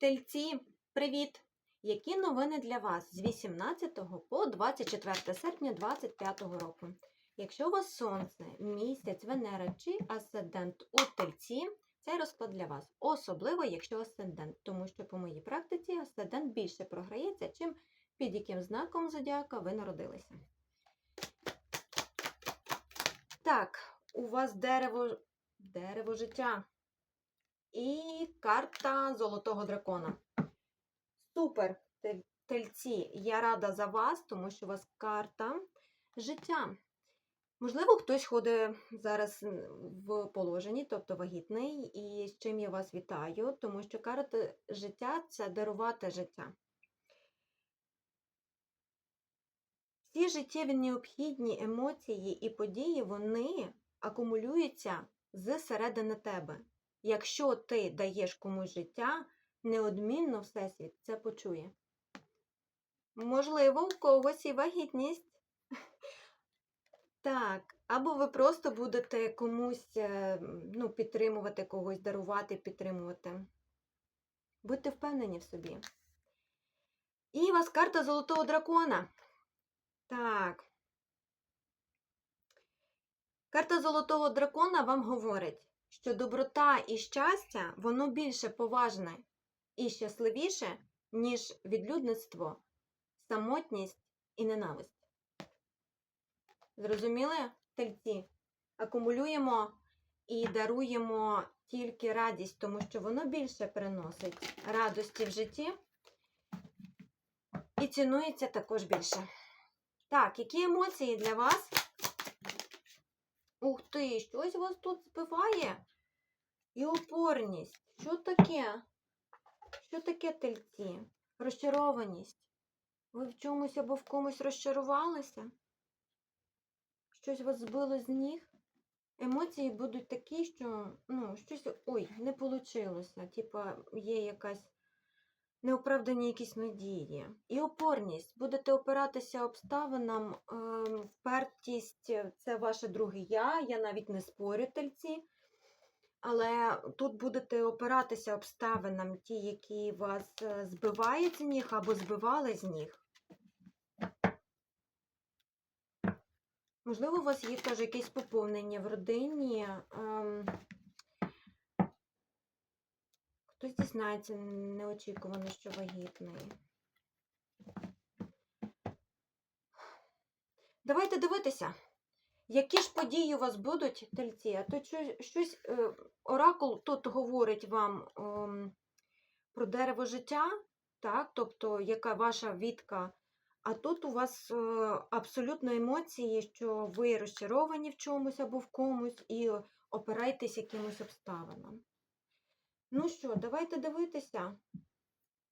Тельці, привіт! Які новини для вас з 18 по 24 серпня 2025 року? Якщо у вас сонце, місяць, Венера чи асцендент у тельці, цей розклад для вас. Особливо, якщо асцендент, тому що по моїй практиці асцендент більше програється, чим під яким знаком зодіака ви народилися. Так, у вас дерево, дерево життя і карта золотого дракона. Супер, тельці! Я рада за вас, тому що у вас карта життя. Можливо, хтось ходить зараз в положенні, тобто вагітний, і з чим я вас вітаю, тому що карта життя це дарувати життя. Всі життєві необхідні емоції і події вони акумулюються зсередини тебе. Якщо ти даєш комусь життя, неодмінно Всесвіт це почує. Можливо, у когось і вагітність. Так, або ви просто будете комусь е, ну, підтримувати когось, дарувати, підтримувати. Будьте впевнені в собі. І у вас карта Золотого дракона. Так. Карта Золотого дракона вам говорить, що доброта і щастя, воно більше поважне і щасливіше, ніж відлюдництво, самотність і ненависть. Зрозуміли, тельці? Акумулюємо і даруємо тільки радість, тому що воно більше приносить радості в житті і цінується також більше. Так, які емоції для вас? Ух ти, щось вас тут збиває. І опорність. Що таке? Що таке тельці? Розчарованість. Ви в чомусь або в комусь розчарувалися? Щось вас збило з ніг? Емоції будуть такі, що ну, щось ой, не вийшло. Типа є якась неоправдані якісь надії. І опорність. Будете опиратися обставинам, ем, впертість це ваше друге я. Я навіть не спорю тельці. Але тут будете опиратися обставинам, ті, які вас е, збивають з ніг або збивали з ніг. Можливо, у вас є теж якесь поповнення в родині. Хтось дізнається неочікувано, що вагітний. Давайте дивитися, які ж події у вас будуть, тельці. А то щось е, оракул тут говорить вам ем, про дерево життя, так? тобто яка ваша відка. А тут у вас е, абсолютно емоції, що ви розчаровані в чомусь або в комусь і опираєтесь якимось обставинам. Ну що, давайте дивитися.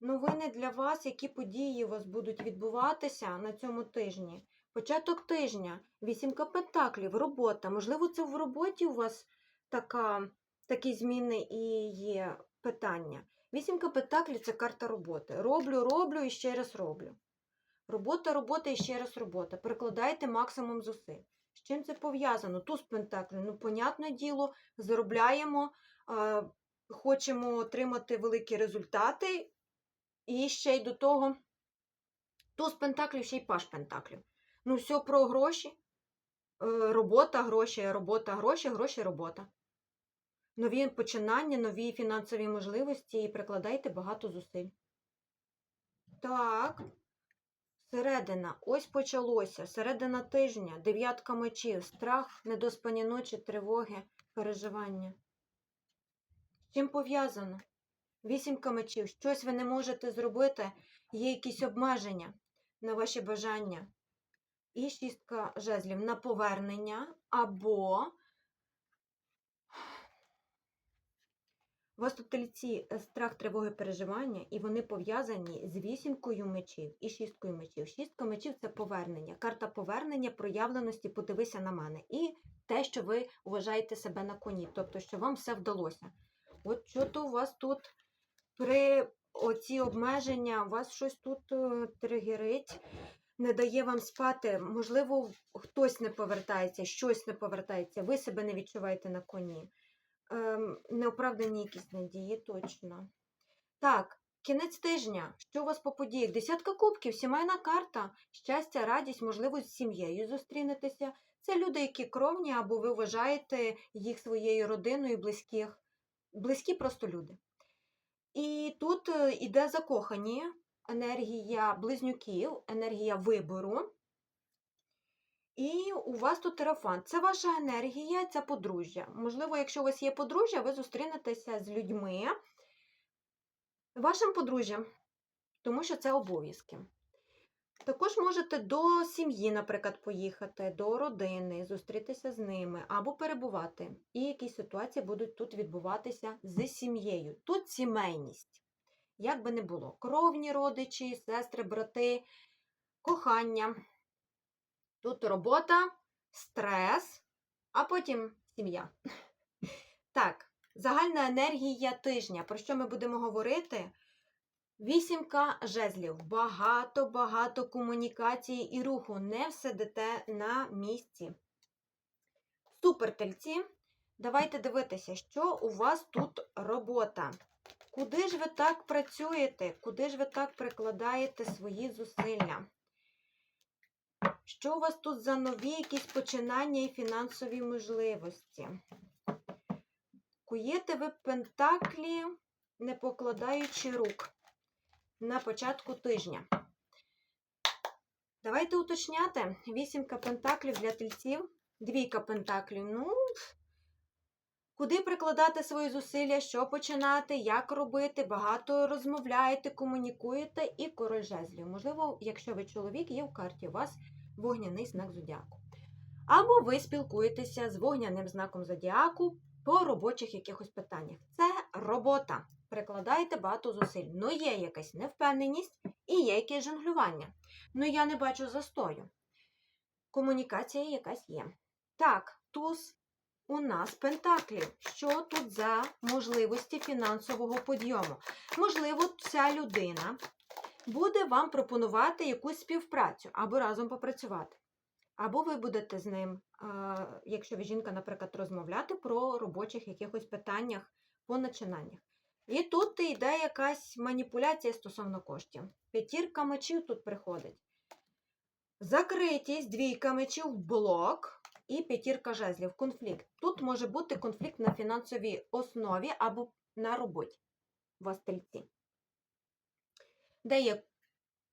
Новини для вас, які події у вас будуть відбуватися на цьому тижні. Початок тижня, вісімка пентаклів, робота. Можливо, це в роботі у вас така, такі зміни і є питання. Вісімка пентаклів це карта роботи. Роблю, роблю і ще раз роблю. Робота, робота і ще раз робота. Перекладайте максимум зусиль. З чим це пов'язано? Туз пентаклів. Ну, понятне діло, заробляємо, хочемо отримати великі результати. І ще й до того туз пентаклів, ще й паш пентаклів. Ну, все про гроші. Е, Робота, гроші, робота, гроші, гроші, робота. Нові починання, нові фінансові можливості і прикладайте багато зусиль. Так. Середина. Ось почалося. Середина тижня. Дев'ятка мечів. Страх, недоспані ночі, тривоги, переживання. З чим пов'язано? Вісімка мечів. Щось ви не можете зробити, є якісь обмеження на ваші бажання. І шістка жезлів на повернення або у вас тут тельці е, страх, тривоги, переживання, і вони пов'язані з вісімкою мечів і шісткою мечів. Шістка мечів це повернення. Карта повернення, проявленості, подивися на мене. І те, що ви вважаєте себе на коні, тобто, що вам все вдалося. От що то у вас тут при оці обмеження, у вас щось тут е, тригерить, не дає вам спати. Можливо, хтось не повертається, щось не повертається, ви себе не відчуваєте на коні. Ем, неоправдані якісь надії, точно. Так, кінець тижня. Що у вас по подіях? Десятка кубків, сімейна карта, щастя, радість, можливо, з сім'єю зустрінетеся. Це люди, які кровні, або ви вважаєте їх своєю родиною, близьких, близькі просто люди. І тут е, іде закохані, енергія близнюків, енергія вибору. І у вас тут терафант. Це ваша енергія, це подружжя. Можливо, якщо у вас є подружжя, ви зустрінетеся з людьми, вашим подружжям, тому що це обов'язки. Також можете до сім'ї, наприклад, поїхати, до родини, зустрітися з ними або перебувати. І якісь ситуації будуть тут відбуватися з сім'єю. Тут сімейність. Як би не було, кровні родичі, сестри, брати, кохання. Тут робота, стрес, а потім сім'я. Так, загальна енергія тижня. Про що ми будемо говорити? Вісімка жезлів. Багато-багато комунікації і руху. Не сидите на місці. Супер тельці. Давайте дивитися, що у вас тут робота. Куди ж ви так працюєте? Куди ж ви так прикладаєте свої зусилля? Що у вас тут за нові якісь починання і фінансові можливості? Куєте ви пентаклі, не покладаючи рук на початку тижня. Давайте уточняти. Вісімка пентаклів для тельців, двійка пентаклів. Ну, куди прикладати свої зусилля, що починати, як робити, багато розмовляєте, комунікуєте і жезлів. Можливо, якщо ви чоловік, є в карті у вас вогняний знак зодіаку. Або ви спілкуєтеся з вогняним знаком зодіаку по робочих якихось питаннях. Це робота. Прикладаєте багато зусиль. Ну, є якась невпевненість і є якесь жонглювання. Ну, я не бачу застою. Комунікація якась є. Так, туз у нас пентаклів. Що тут за можливості фінансового підйому? Можливо, ця людина буде вам пропонувати якусь співпрацю або разом попрацювати. Або ви будете з ним, якщо ви жінка, наприклад, розмовляти про робочих якихось питаннях по начинаннях. І тут йде якась маніпуляція стосовно коштів. П'ятірка мечів тут приходить. Закритість, двійка мечів, блок і п'ятірка жезлів, конфлікт. Тут може бути конфлікт на фінансовій основі або на роботі в астельці. Де є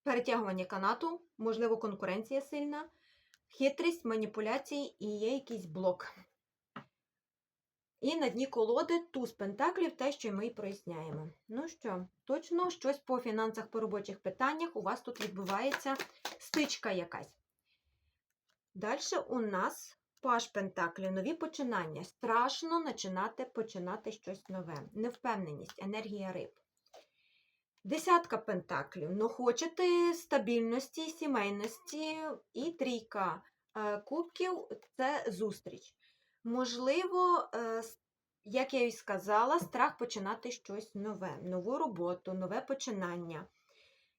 перетягування канату, можливо, конкуренція сильна, хитрість, маніпуляції і є якийсь блок. І на дні колоди туз пентаклів, те, що ми і проясняємо. Ну що, точно щось по фінансах, по робочих питаннях у вас тут відбувається стичка якась. Далі у нас паш пентаклів, нові починання. Страшно починати починати щось нове. Невпевненість, енергія риб. Десятка пентаклів. Ну, хочете стабільності, сімейності і трійка е, кубків це зустріч. Можливо, е, як я і сказала, страх починати щось нове, нову роботу, нове починання.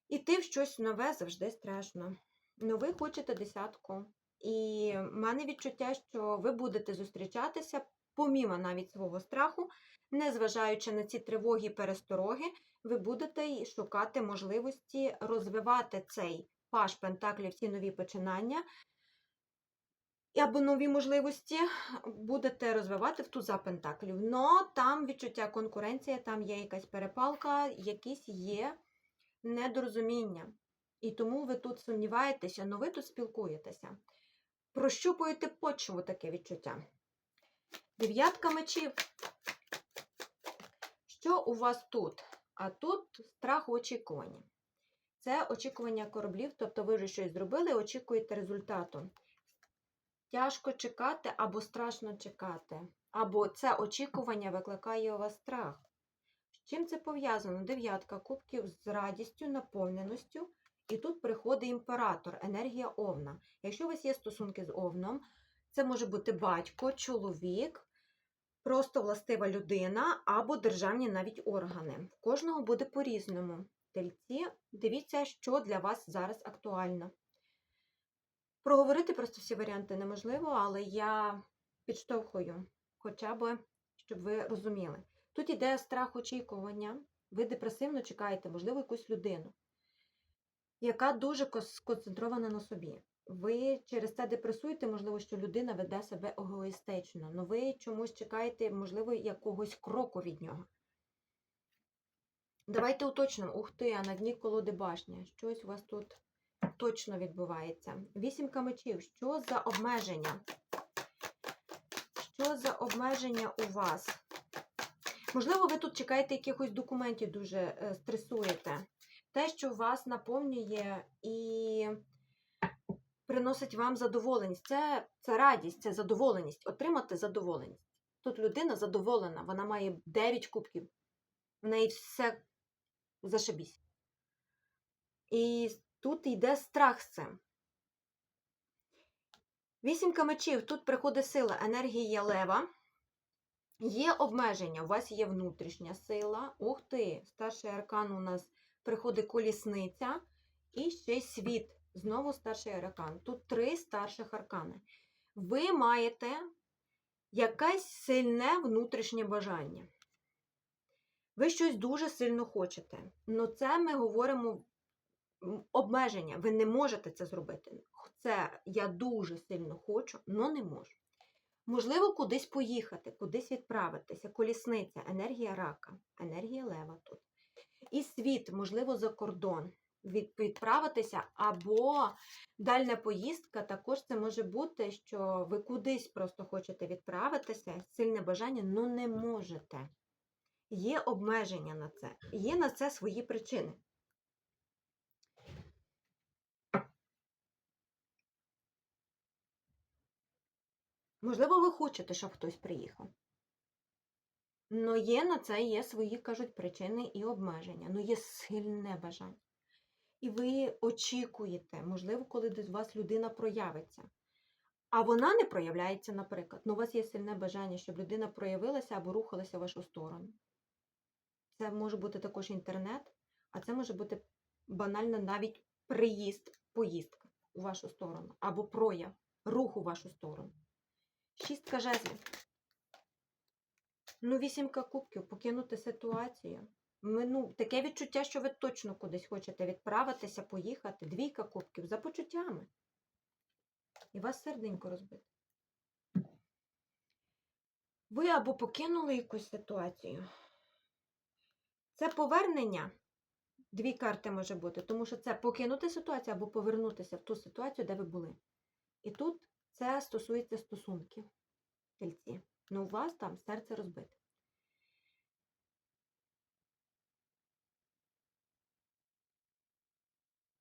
Іти в щось нове завжди страшно. Ну, ви хочете десятку. І в мене відчуття, що ви будете зустрічатися, помімо навіть свого страху, незважаючи на ці тривоги і перестороги, ви будете шукати можливості розвивати цей паш Пентаклів, ці нові починання, або нові можливості будете розвивати в туза Пентаклів. Но там відчуття конкуренція, там є якась перепалка, якісь є недорозуміння. І тому ви тут сумніваєтеся, але ви тут спілкуєтеся. Прощупуєте почву таке відчуття. Дев'ятка мечів. Що у вас тут? А тут страх очікування. Це очікування кораблів, тобто ви вже щось зробили, очікуєте результату. Тяжко чекати або страшно чекати. Або це очікування викликає у вас страх. З чим це пов'язано? Дев'ятка кубків з радістю, наповненістю. І тут приходить імператор, енергія овна. Якщо у вас є стосунки з овном, це може бути батько, чоловік, просто властива людина або державні навіть органи. В кожного буде по-різному. Тельці, дивіться, що для вас зараз актуально. Проговорити просто всі варіанти неможливо, але я підштовхую, хоча б, щоб ви розуміли. Тут іде страх очікування, Ви депресивно чекаєте, можливо, якусь людину, яка дуже сконцентрована на собі. Ви через це депресуєте, можливо, що людина веде себе егоїстично, але ви чомусь чекаєте, можливо, якогось кроку від нього. Давайте уточнимо. Ух ти, а на дні колоди башня. Щось у вас тут точно відбувається. Вісімка мечів. Що за обмеження? Що за обмеження у вас? Можливо, ви тут чекаєте якихось документів, дуже е, стресуєте. Те, що вас наповнює і приносить вам задоволеність. Це, це радість, це задоволеність. Отримати задоволеність. Тут людина задоволена, вона має 9 кубків. В неї все зашибісь. І тут йде страх з цим. Вісімка мечів, тут приходить сила, енергія лева. Є обмеження, у вас є внутрішня сила. Ух ти! Старший аркан у нас приходить колісниця і ще й світ. Знову старший аркан. Тут три старших аркани. Ви маєте якесь сильне внутрішнє бажання. Ви щось дуже сильно хочете. Ну це ми говоримо обмеження. Ви не можете це зробити. Це я дуже сильно хочу, але не можу. Можливо, кудись поїхати, кудись відправитися. Колісниця, енергія рака, енергія лева тут. І світ, можливо, за кордон відправитися, або дальня поїздка. Також це може бути, що ви кудись просто хочете відправитися, сильне бажання, але не можете. Є обмеження на це, є на це свої причини. Можливо, ви хочете, щоб хтось приїхав. Но є на це є свої, кажуть, причини і обмеження. Ну є сильне бажання. І ви очікуєте, можливо, коли до вас людина проявиться. А вона не проявляється, наприклад. Ну, у вас є сильне бажання, щоб людина проявилася або рухалася в вашу сторону. Це може бути також інтернет, а це може бути банально навіть приїзд, поїздка у вашу сторону, або прояв, рух у вашу сторону. Шістка жезлів. Ну, вісімка кубків, покинути ситуацію. Ми, ну, таке відчуття, що ви точно кудись хочете відправитися, поїхати. Двійка кубків за почуттями. І вас серденько розбите. Ви або покинули якусь ситуацію. Це повернення. Дві карти може бути, тому що це покинути ситуацію або повернутися в ту ситуацію, де ви були. І тут це стосується стосунків тельці. Ну, у вас там серце розбите.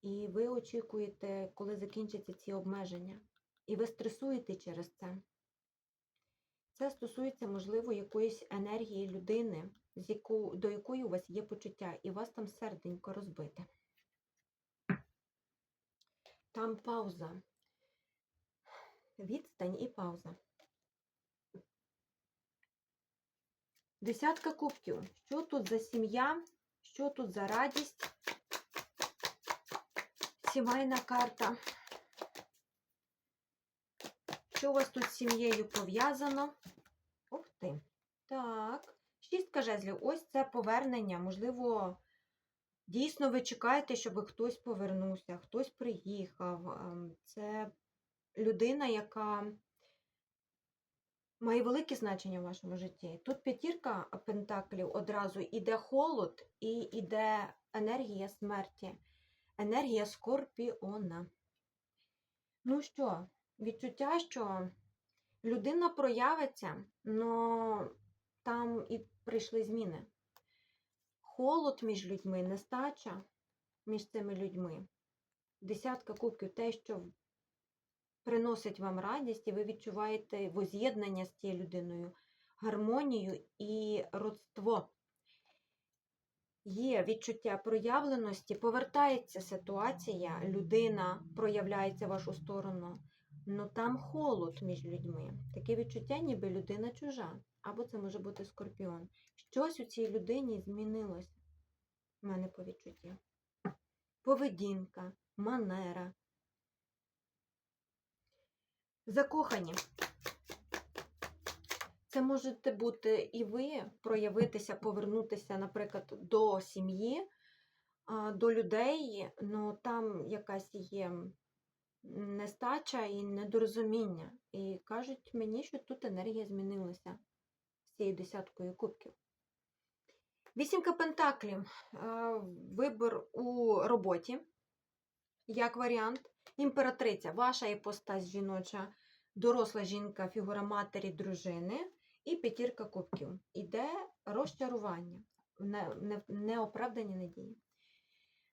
І ви очікуєте, коли закінчаться ці обмеження. І ви стресуєте через це. Це стосується, можливо, якоїсь енергії людини, з яку, до якої у вас є почуття, і у вас там серденько розбите. Там пауза. Відстань і пауза. Десятка кубків. Що тут за сім'я? Що тут за радість? Сімейна карта. Що у вас тут з сім'єю пов'язано? Ух ти. Так. Шістка жезлів. Ось це повернення. Можливо, дійсно ви чекаєте, щоб хтось повернувся, хтось приїхав. Ем, Це людина, яка має велике значення в вашому житті. Тут п'ятірка пентаклів одразу іде холод і іде енергія смерті, енергія скорпіона. Ну що, відчуття, що людина проявиться, але там і прийшли зміни. Холод між людьми, нестача між цими людьми. Десятка кубків те, що приносить вам радість, і ви відчуваєте воз'єднання з цією людиною, гармонію і родство. Є відчуття проявленості, повертається ситуація, людина проявляється в вашу сторону, але там холод між людьми. Таке відчуття, ніби людина чужа, або це може бути скорпіон. Щось у цій людині змінилося. У мене по відчуттю. Поведінка, манера, Закохані. це можете бути і ви проявитися, повернутися, наприклад, до сім'ї, до людей, ну там якась є нестача і недорозуміння. І кажуть мені, що тут енергія змінилася з цією десяткою кубків. Вісімка пентаклів. Вибір у роботі, як варіант. Імператриця, ваша іпостась жіноча, доросла жінка, фігура матері, дружини. І п'ятірка кубків. Іде розчарування, не- не- неоправдані надії.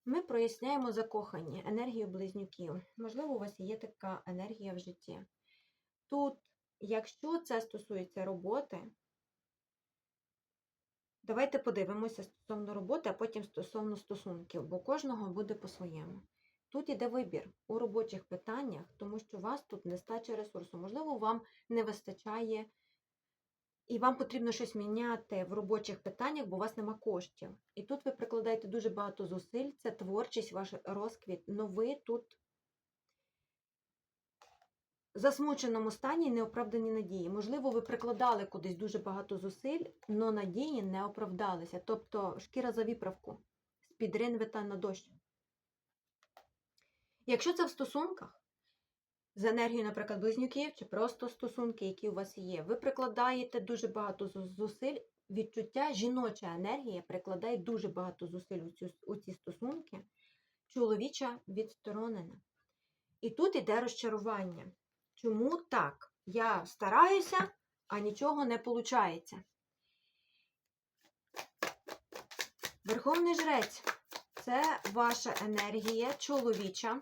Ми проясняємо закохані, енергію близнюків. Можливо, у вас є така енергія в житті. Тут, якщо це стосується роботи, давайте подивимося стосовно роботи, а потім стосовно стосунків, бо кожного буде по-своєму. Тут іде вибір у робочих питаннях, тому що у вас тут нестача ресурсу. Можливо, вам не вистачає, і вам потрібно щось міняти в робочих питаннях, бо у вас нема коштів. І тут ви прикладаєте дуже багато зусиль, це творчість, ваш розквіт. Но ви тут в засмученому стані неоправдані надії. Можливо, ви прикладали кудись дуже багато зусиль, але надії не оправдалися. Тобто шкіра за виправку, з-під ринвита на дощ. Якщо це в стосунках, з енергією, наприклад, близнюків, чи просто стосунки, які у вас є, ви прикладаєте дуже багато зусиль, відчуття, жіноча енергія прикладає дуже багато зусиль у, цю, у ці стосунки, чоловіча відсторонена. І тут іде розчарування. Чому так? Я стараюся, а нічого не виходить. Верховний жрець це ваша енергія чоловіча.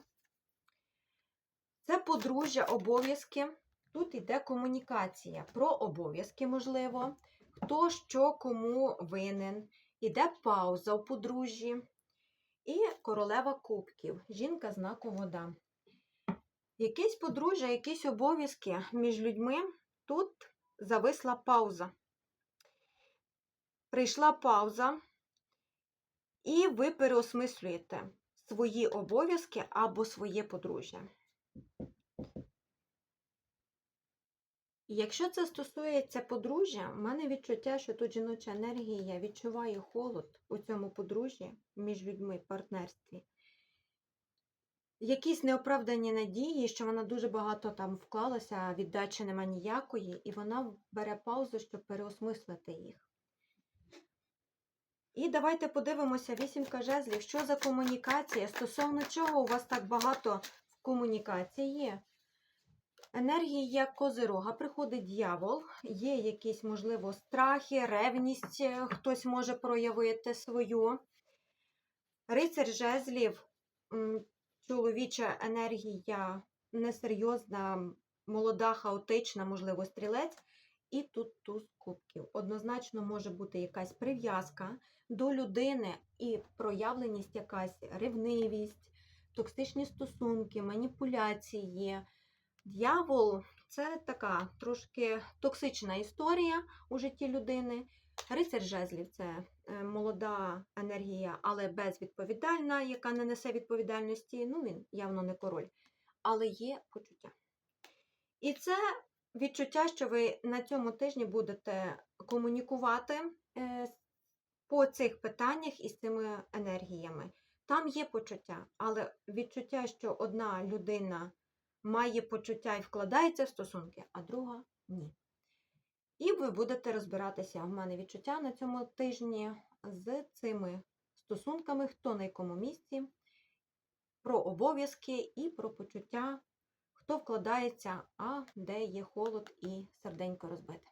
Це подружжя, обов'язки. Тут йде комунікація про обов'язки, можливо, хто що кому винен. Іде пауза у подружжі. І королева кубків, жінка знаку вода. Якесь подружжя, якісь обов'язки між людьми. Тут зависла пауза. Прийшла пауза, і ви переосмислюєте свої обов'язки або своє подружжя. Якщо це стосується подружжя, в мене відчуття, що тут жіноча енергія відчуває холод у цьому подружжі між людьми в партнерстві. Якісь неоправдані надії, що вона дуже багато там вклалася, віддачі нема ніякої, і вона бере паузу, щоб переосмислити їх. І давайте подивимося вісімка жезлів, що за комунікація, стосовно чого у вас так багато в комунікації є. Енергії як козирога, приходить дьявол, є якісь, можливо, страхи, ревність, е, хтось може проявити свою. Рицар жезлів, чоловіча енергія несерйозна, молода, хаотична, можливо, стрілець. І тут туз кубків. Однозначно може бути якась прив'язка до людини і проявленість якась ревнивість, токсичні стосунки, маніпуляції. Д'явол це така трошки токсична історія у житті людини. Рицар жезлів це е, молода енергія, але безвідповідальна, яка не несе відповідальності. Ну, він явно не король, але є почуття. І це відчуття, що ви на цьому тижні будете комунікувати е, по цих питаннях із цими енергіями. Там є почуття, але відчуття, що одна людина має почуття і вкладається в стосунки, а друга ні. І ви будете розбиратися. У мене відчуття на цьому тижні з цими стосунками, хто на якому місці, про обов'язки і про почуття, хто вкладається, а де є холод і серденько розбите.